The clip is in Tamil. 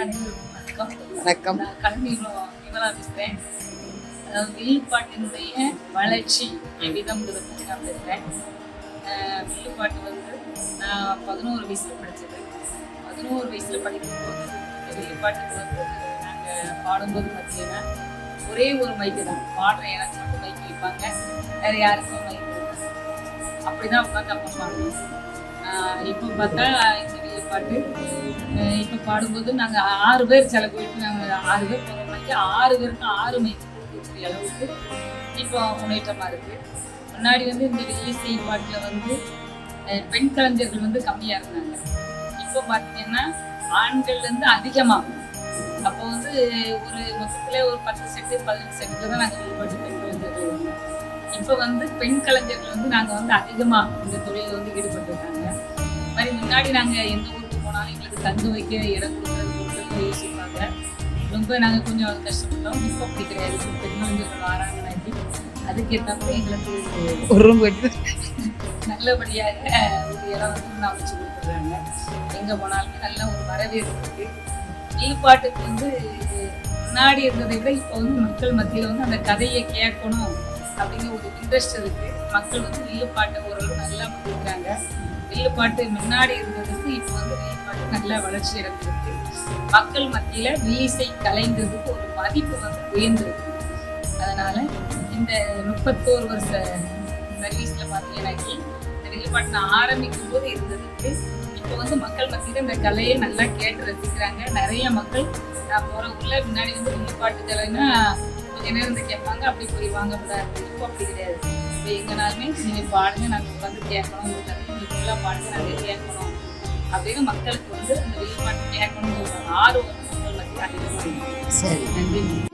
வணக்கம். வணக்கம். பேசுகிறேன் அதாவது வில்லுப்பாட்டினுடைய வளர்ச்சி விதம்ங்கிறத பற்றி நான் பேசுகிறேன் வில்லுப்பாட்டு வந்து நான் பதினோரு வயசில் படித்தது பதினோரு வயசில் படிக்கும்போது வில்லுப்பாட்டுக்கு வந்து நாங்கள் பாடும்போது பார்த்தீங்கன்னா ஒரே ஒரு மைக்கு தான். பாடுற எனக்கு மட்டும் மைக் வைப்பாங்க. வேறு யாருக்கும் மைக் அப்படிதான் அப்படி தான் உட்காந்து அப்பா பாடுவோம் இப்போ பார்த்தா இந்த பாட்டு இப்போ பாடும்போது நாங்கள் ஆறு பேர் சில கோயிலுக்கு நாங்கள் ஆறு பேர் போகிற மைக்கு ஆறு பேருக்கும் ஆறு மைக்கு கொடுக்கக்கூடிய அளவுக்கு இப்போ முன்னேற்றமாக இருக்குது முன்னாடி வந்து இந்த இசை பாட்டில் வந்து பெண் கலைஞர்கள் வந்து கம்மியாக இருந்தாங்க. இப்போ பார்த்தீங்கன்னா ஆண்கள்லேருந்து அதிகமாக அப்போ வந்து ஒரு மொத்தத்தில் ஒரு பத்து செட்டு பதினஞ்சு செட்டில் தான் நாங்கள் வெளிப்பாட்டு பெண் கலைஞர்கள் இருந்தோம் இப்போ வந்து பெண் கலைஞர்கள் வந்து நாங்கள் வந்து அதிகமாக இந்த தொழிலில் வந்து ஈடுபட்டுருக்காங்க. மாதிரி முன்னாடி நாங்கள் எந்த ஊருக்கு போனாலும் எங்களுக்கு தங்க வைக்க இடம் கொடுக்குறது கொடுக்குறது யோசிப்பாங்க ரொம்ப நாங்கள் கொஞ்சம் கஷ்டப்பட்டோம். இப்போ அப்படி கிடையாது. இப்போ பெண்கள் ஆறாங்கனாக்கி அதுக்கேற்றப்ப எங்களுக்கு ஒரு ரூம் போயிட்டு நல்லபடியாக ஒரு இடம் வந்து அமைச்சு கொடுத்துட்றாங்க எங்கே போனாலுமே நல்ல ஒரு வரவேற்பு ஈப்பாட்டுக்கு வந்து முன்னாடி இருந்ததை விட இப்போ வந்து மக்கள் மத்தியில் வந்து அந்த கதையை கேட்கணும் அப்படிங்கிற ஒரு இன்ட்ரெஸ்ட் இருக்கு. மக்கள் வந்து வில்லுப்பாட்டை ஓரளவு நல்லா கொடுக்குறாங்க வில்லுப்பாட்டு முன்னாடி இருந்ததுக்கு இப்போ வந்து வில்லுப்பாட்டு நல்லா வளர்ச்சி அடைஞ்சிருக்கு. மக்கள் மத்தியில் வில்லிசை கலைங்கிறதுக்கு ஒரு மதிப்பு வந்து உயர்ந்திருக்கு. அதனால இந்த முப்பத்தோரு வருஷ சர்வீஸில் பார்த்தீங்கன்னாக்கி இந்த வில்லுப்பாட்டு நான் ஆரம்பிக்கும் போது இருந்ததுக்கு இப்போ வந்து மக்கள் மத்தியில் இந்த கலையை நல்லா கேட்டு ரசிக்கிறாங்க. நிறைய மக்கள் நான் போகிற ஊர்ல முன்னாடி வந்து வில்லுப்பாட்டு கலைன்னா கொஞ்ச நேரம் இருந்து கேட்பாங்க. அப்படி போயிடுவாங்க அப்படி இப்போ அப்படி கிடையாது. இப்போ எங்கனாலுமே நீங்கள் பாடுங்க நாங்கள் உட்காந்து கேட்கணும். உங்கள் கதை நீங்கள் ஃபுல்லாக பாடுங்க நாங்கள் கேட்கணும். அப்படின்னு மக்களுக்கு வந்து அந்த வில்லுப்பாட்டு கேட்கணுங்கிற ஒரு ஆர்வம் மக்கள் மத்தியில் அதிகமாக. சரி. நன்றி.